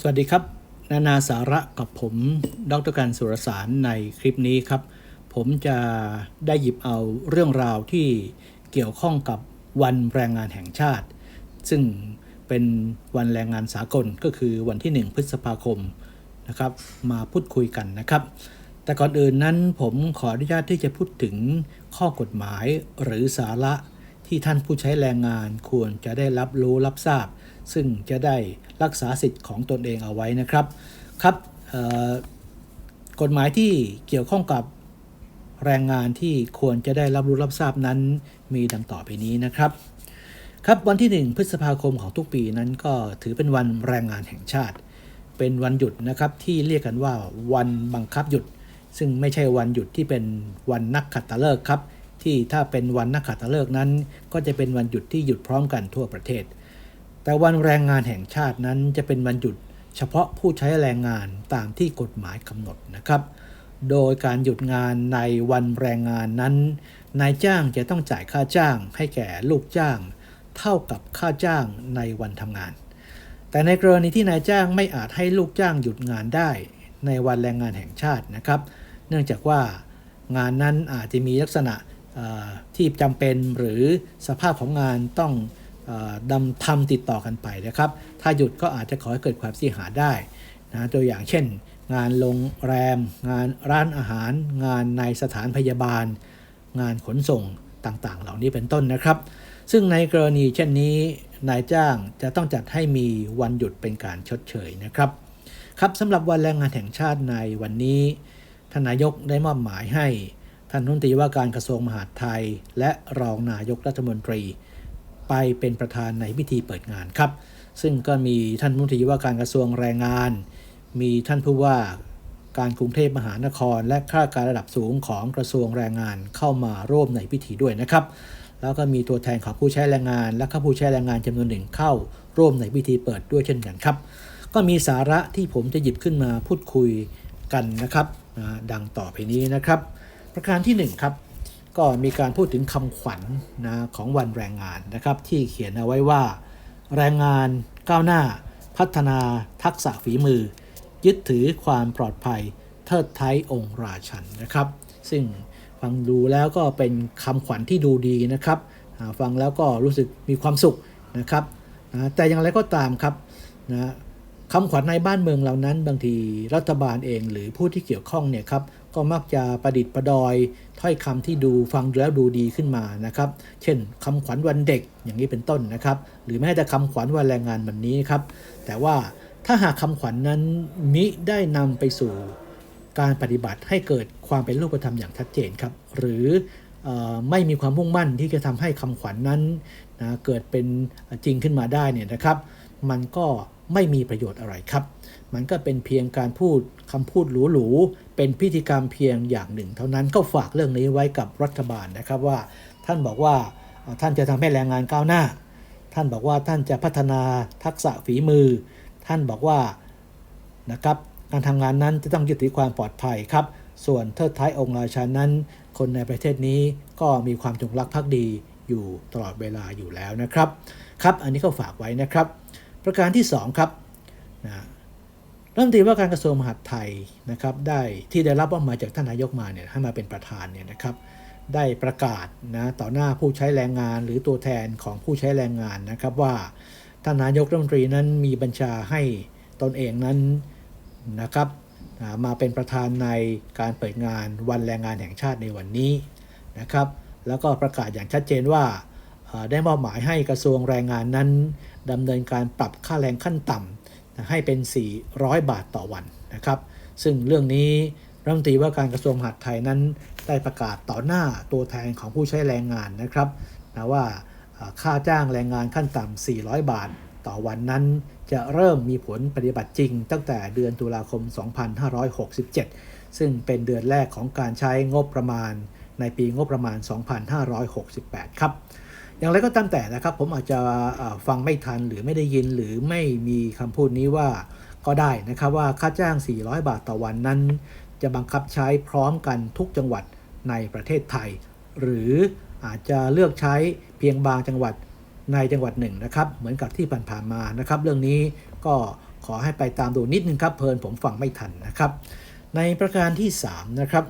สวัสดีครับ นานาสาระกับผม ดรการสุรสารในคลิปนี้ครับ ผมจะได้หยิบเอาเรื่องราวที่เกี่ยวข้องกับวันแรงงานแห่งชาติ ซึ่งเป็นวันแรงงานสากลก็คือวันที่ 1 พฤษภาคมนะครับ มาพูดคุยกันนะครับ แต่ก่อนอื่นนั้นผมขออนุญาตที่จะพูดถึงข้อกฎหมายหรือสาระที่ท่านผู้ใช้แรงงานควรจะได้รับรู้รับทราบ ซึ่งจะได้รักษาสิทธิ์ของตนเองเอาไว้นะครับครับกฎหมายที่เกี่ยวข้องกับแรงงานที่ควรจะได้รับรู้รับทราบนั้นมีดังต่อไปนี้นะครับ ครับวันที่ 1 พฤษภาคมของทุกปีนั้นก็ถือเป็นวันแรงงานแห่งชาติ เป็นวันหยุดนะครับที่เรียกกันว่าวันบังคับหยุด ซึ่งไม่ใช่วันหยุดที่เป็นวันนักขัตฤกษ์ครับที่ถ้าเป็นวันนักขัตฤกษ์นั้น ก็จะเป็นวันหยุดที่หยุดพร้อมกันทั่วประเทศ แต่วันแรงงานแห่งชาตินั้นจะเป็นวันหยุดเฉพาะผู้ใช้แรงงานตามที่กฎหมายกำหนดนะครับ โดยการหยุดงานในวันแรงงานนั้น นายจ้างจะต้องจ่ายค่าจ้างให้แก่ลูกจ้าง เท่ากับค่าจ้างในวันทำงาน แต่ในกรณีที่นายจ้างไม่อาจให้ลูกจ้างหยุดงานได้ในวันแรงงานแห่งชาตินะครับ เนื่องจากว่างานนั้นอาจจะมีลักษณะที่จำเป็นหรือสภาพของงานต้อง ดำทำติดต่อกันไปนะครับ ถ้าหยุดก็อาจจะขอให้เกิดความเสียหายได้นะตัวอย่างเช่น งานโรงแรม งานร้านอาหาร งานในสถานพยาบาล งานขนส่งต่างๆ เหล่านี้เป็นต้นนะครับ ซึ่งในกรณีเช่นนี้นายจ้างจะต้องจัดให้มีวันหยุดเป็นการชดเชยนะครับ ครับสำหรับวันแรงงานแห่งชาติในวันนี้ท่านนายกได้มอบหมายให้ท่านรัฐมนตรีว่าการกระทรวงมหาดไทย และรองนายกรัฐมนตรี ไปเป็นประธานในพิธีเปิดงานครับ ซึ่งก็มีท่านมนตรีว่าการกระทรวงแรงงาน มีท่านผู้ว่าการกรุงเทพมหานคร และข้าราชการระดับสูงของกระทรวงแรงงานเข้ามาร่วมในพิธีด้วยนะครับ แล้วก็มีตัวแทนของผู้ใช้แรงงาน และข้าผู้ใช้แรงงานจำนวนหนึ่งเข้า ร่วมในพิธีเปิดด้วยเช่นกันครับ ก็มีสาระที่ผมจะหยิบขึ้นมาพูดคุยกันนะครับดังต่อไปนี้นะครับ ประการที่หนึ่งครับ ก็มีการพูดถึงคำขวัญนะของวันแรงงานนะครับที่เขียนเอาไว้ว่า แรงงานก้าวหน้า พัฒนาทักษะฝีมือ ยึดถือความปลอดภัยเทิดไทยองค์ราชันนะครับ ซึ่งฟังดูแล้วก็เป็นคำขวัญที่ดูดีนะครับฟังแล้วก็รู้สึกมีความสุขนะครับนะแต่อย่างไรก็ตามครับนะคำขวัญในบ้านเมืองเหล่านั้น บางทีรัฐบาลเองหรือผู้ที่เกี่ยวข้องเนี่ยครับ ก็มักจะประดิษฐ์ประดอยถ้อยคำที่ดูฟังแล้วดูดีขึ้นมานะครับ เช่นคำขวัญวันเด็กอย่างนี้เป็นต้นนะครับ หรือแม้แต่คำขวัญวันแรงงานวันนี้ครับ แต่ว่าถ้าหากคำขวัญนนั้นมิได้นำไปสู่การปฏิบัติให้เกิดความเป็นรูปธรรมอย่างชัดเจนครับ หรือออไม่มีความมุ่งมั่นที่จะทำให้คำขวัญนนั้นนะเกิดเป็นจริงขึ้นมาได้เนี่ยนะครับ มันก็ไม่มีประโยชน์อะไรครับ มันก็เป็นเพียงการพูดคำพูดหรูๆ เป็นพิธีกรรมเพียงอย่างหนึ่ง เท่านั้นก็ฝากเรื่องนี้ไว้กับรัฐบาลนะครับว่า ท่านบอกว่าท่านจะทำให้แรงงานก้าวหน้า ท่านบอกว่าท่านจะพัฒนาทักษะฝีมือ ท่านบอกว่านะครับการทำงานนั้นจะต้องยึดถือความปลอดภัยครับ ส่วนเทิดท้ายองค์ราชานั้น คนในประเทศนี้ก็มีความจงรักภักดีอยู่ตลอดเวลาอยู่แล้วนะครับ ครับ อันนี้ก็ฝากไว้นะครับ ประการที่ 2 ครับนะ รัฐมนตรีว่าการกระทรวงมหาดไทยนะครับได้ที่ได้รับมอบหมายจากท่านนายกมาเนี่ยให้มาเป็นประธานเนี่ยนะครับได้ประกาศนะต่อหน้าผู้ใช้แรงงานหรือตัวแทนของผู้ใช้แรงงานนะครับว่าท่านนายกรัฐมนตรีนั้นมีบัญชาให้ตนเองนั้นนะครับมาเป็นประธานในการเปิดงานวันแรงงานแห่งชาติในวันนี้นะครับแล้วก็ประกาศอย่างชัดเจนว่าได้มอบหมายให้กระทรวงแรงงานนั้นดำเนินการปรับค่าแรงขั้นต่ำ ให้เป็น 400 บาทต่อวันนะครับ ซึ่งเรื่องนี้รัฐมนตรีว่าการกระทรวงมหาดไทยนั้นได้ประกาศต่อหน้าตัวแทนของผู้ใช้แรงงานนะครับนะว่าค่าจ้างแรงงานขั้นต่ำ 400 บาทต่อวันนั้น จะเริ่มมีผลปฏิบัติจริง ตั้งแต่เดือนตุลาคม 2567 ซึ่งเป็นเดือนแรกของการใช้งบประมาณในปีงบประมาณ 2568 ครับ อย่างไรก็ตามแต่นะครับ ผมอาจจะฟังไม่ทันหรือไม่ได้ยินหรือไม่มีคำพูดนี้ว่าก็ได้นะครับว่าค่าจ้าง 400 บาทต่อวันนั้น จะบังคับใช้พร้อมกันทุกจังหวัดในประเทศไทย หรืออาจจะเลือกใช้เพียงบางจังหวัดในจังหวัดหนึ่งนะครับ เหมือนกับที่ผ่านๆมานะครับ เรื่องนี้ก็ขอให้ไปตามดูนิดนึงครับเพลินผมฟังไม่ทันนะครับ ในประการที่ 3 นะครับ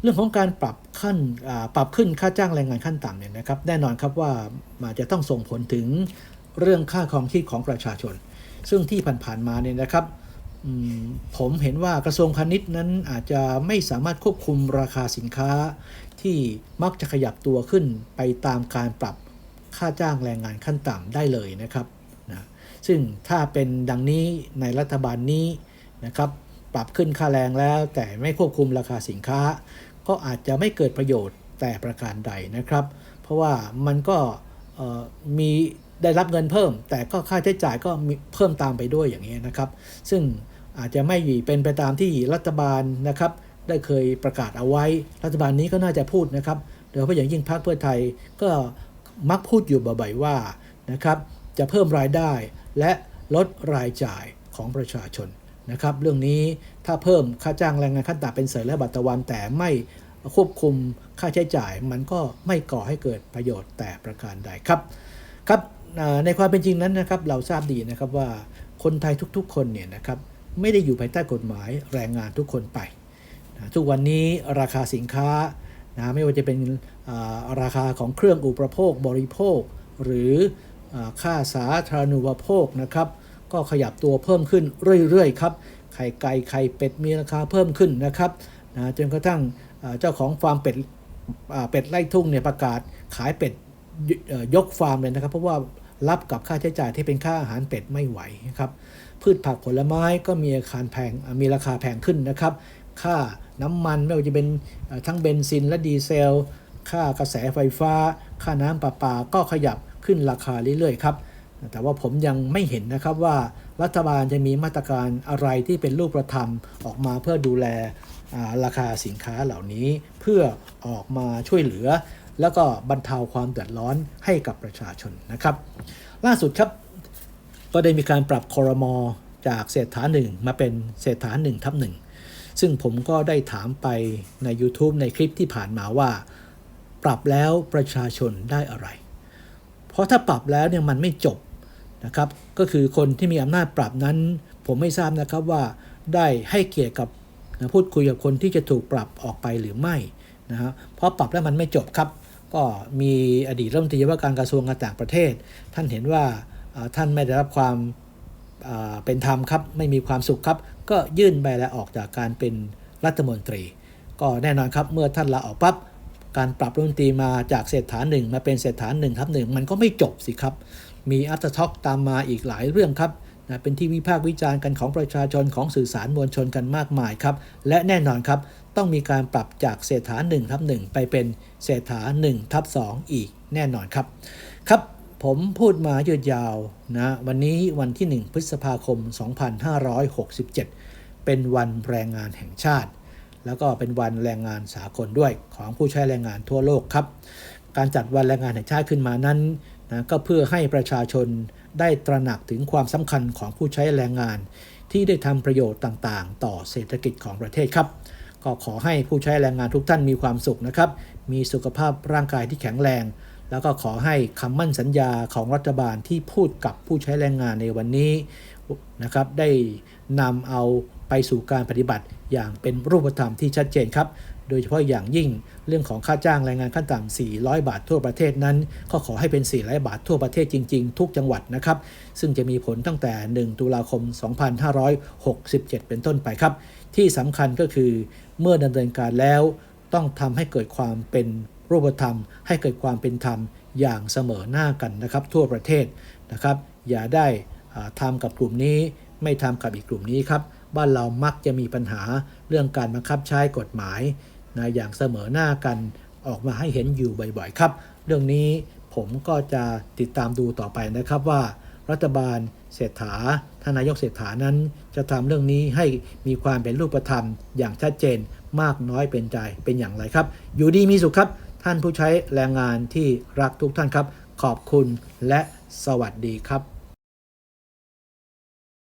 เรื่องของการปรับขั้นปรับขึ้นค่าจ้างแรงงานขั้นต่ำเนี่ยนะครับ แน่นอนครับว่ามันจะต้องส่งผลถึงเรื่องค่าครองชีพของประชาชน ซึ่งที่ผ่านๆมาเนี่ยนะครับผมเห็นว่ากระทรวงพาณิชย์นั้นอาจจะไม่สามารถควบคุมราคาสินค้า ที่มักจะขยับตัวขึ้นไปตามการปรับค่าจ้างแรงงานขั้นต่ำได้เลยนะครับนะซึ่งถ้าเป็นดังนี้ในรัฐบาลนี้นะครับ ปรับขึ้นค่าแรงแล้วแต่ไม่ควบคุมราคาสินค้า ก็อาจจะไม่เกิดประโยชน์แต่ประการใดนะครับ เพราะว่ามันก็มีได้รับเงินเพิ่ม แต่ก็ค่าใช้จ่ายก็มีเพิ่มตามไปด้วยอย่างนี้นะครับ ซึ่งอาจจะไม่เป็นไปตามที่รัฐบาลนะครับ ได้เคยประกาศเอาไว้ รัฐบาลนี้ก็น่าจะพูดนะครับโดยเฉพาะอย่างยิ่งพรรคเพื่อไทยก็มักพูดอยู่บ่อยๆว่านะครับจะเพิ่มรายได้และลดรายจ่ายของประชาชน นะครับเรื่องนี้ถ้าเพิ่มค่าจ้างแรงงานขั้นต่ำเป็นเศษและบัตรวัน แต่ไม่ควบคุมค่าใช้จ่าย มันก็ไม่ก่อให้เกิดประโยชน์แต่ประการใดครับครับในความเป็นจริงนั้นนะครับเราทราบดีนะครับว่าคนไทยทุกๆ คนเนี่ยนะครับไม่ได้อยู่ภายใต้กฎหมายแรงงานทุกคนไปนะทุกวันนี้ราคาสินค้านะไม่ว่าจะเป็นราคาของเครื่องอุปโภคบริโภค หรือค่าสาธารณูปโภคนะครับ ก็ขยับตัวเพิ่มขึ้นเรื่อยๆครับไข่ไก่ไข่เป็ดมีราคาเพิ่มขึ้นนะครับนะจนกระทั่งเจ้าของฟาร์มเป็ดเป็ดไล่ทุ่งเนี่ยประกาศขายเป็ดยกฟาร์มเลยนะครับ เพราะว่ารับกับค่าใช้จ่ายที่เป็นค่าอาหารเป็ดไม่ไหวนะครับพืชผักผลไม้ก็มีราคาแพงมีราคาแพงขึ้นนะครับ ค่าน้ำมันไม่ว่าจะเป็นทั้งเบนซินและดีเซล ค่ากระแสไฟฟ้า ค่าน้ำประปาก็ขยับขึ้นราคาเรื่อยๆครับ แต่ว่าผมยังไม่เห็นนะครับว่ารัฐบาลจะมีมาตรการอะไรที่เป็นรูปธรรมออกมาเพื่อดูแลราคาสินค้าเหล่านี้เพื่อออกมาช่วยเหลือ แล้วก็บรรเทาความเดือดร้อนให้กับประชาชนนะครับ ล่าสุดครับก็ได้มีการปรับคอรมอจากเศรษฐาหนึ่งมาเป็นเศรษฐาหนึ่งทับหนึ่งซึ่งผมก็ได้ถามไปใน YouTube ในคลิปที่ผ่านมาว่า ปรับแล้วประชาชนได้อะไร เพราะถ้าปรับแล้วเนี่ยมันไม่จบ นะครับ ก็คือคนที่มีอำนาจปรับนั้น ผมไม่ทราบนะครับว่าได้ให้เกียรติกับนะพูดคุยกับคนที่จะถูกปรับออกไปหรือไม่นะฮะเพราะปรับแล้วมันไม่จบครับ ก็มีอดีตรัฐมนตรีว่าการกระทรวงการต่างประเทศ ท่านเห็นว่าท่านไม่ได้รับความเป็นธรรมครับไม่มีความสุขครับ ก็ยื่นใบลาออกจากการเป็นรัฐมนตรี ก็แน่นอนครับเมื่อท่านลาออกปั๊บ การปรับรัฐมนตรีมาจากเศรษฐาหนึ่งมาเป็นเศรษฐาหนึ่งทับหนึ่งมันก็ไม่จบสิครับ มีอัตท็อกตามมาอีกหลายเรื่องครับนะเป็นที่วิพากษ์วิจารณ์กันของประชาชนของสื่อสารมวลชนกันมากมายครับ และแน่นอนครับ ต้องมีการปรับจากเศรษฐา1ทับ1ไปเป็นเศรษฐา1ทับ2อีกแน่นอนครับ ครับผมพูดมายืดยาวนะวันนี้วันที่ 1 พฤษภาคม 2567 เป็นวันแรงงานแห่งชาติ แล้วก็เป็นวันแรงงานสากลด้วยของผู้ใช้แรงงานทั่วโลกครับ การจัดวันแรงงานแห่งชาติขึ้นมานั้นนะก็เพื่อให้ประชาชนได้ตระหนักถึงความสำคัญของผู้ใช้แรงงาน ที่ได้ทำประโยชน์ต่างๆ ต่อเศรษฐกิจของประเทศครับ ก็ขอให้ผู้ใช้แรงงานทุกท่านมีความสุขนะครับ มีสุขภาพร่างกายที่แข็งแรง แล้วก็ขอให้คำมั่นสัญญาของรัฐบาลที่พูดกับผู้ใช้แรงงานในวันนี้นะครับ ได้นำเอา ไปสู่การปฏิบัติอย่างเป็นรูปธรรมที่ชัดเจนครับ โดยเฉพาะอย่างยิ่งเรื่องของค่าจ้างแรงงานขั้นต่ำ 400 บาททั่วประเทศนั้น ก็ขอให้เป็น 400 บาททั่วประเทศจริง ๆ ทุกจังหวัดนะครับ ซึ่งจะมีผลตั้งแต่ 1 ตุลาคม 2567 เป็นต้นไปครับ ที่สำคัญก็คือเมื่อดำเนินการแล้ว ต้องทำให้เกิดความเป็นรูปธรรม ให้เกิดความเป็นธรรมอย่างเสมอหน้ากันนะครับ ทั่วประเทศนะครับ อย่าได้อ่าทำกับกลุ่มนี้ไม่ทำกับอีกกลุ่มนี้ครับ บ้านเรามักจะมีปัญหาเรื่องการบังคับใช้กฎหมายนะอย่างเสมอหน้ากันออกมาให้เห็นอยู่บ่อยๆครับ เรื่องนี้ผมก็จะติดตามดูต่อไปนะครับว่า รัฐบาลเศรษฐาทานนายกเศรษฐานั้น จะทำเรื่องนี้ให้มีความเป็นรูปธรรม อย่างชัดเจนมากน้อยเป็นใจเป็นอย่างไรครับ อยู่ดีมีสุขครับ ท่านผู้ใช้แรงงานที่รักทุกท่านครับ ขอบคุณและสวัสดีครับ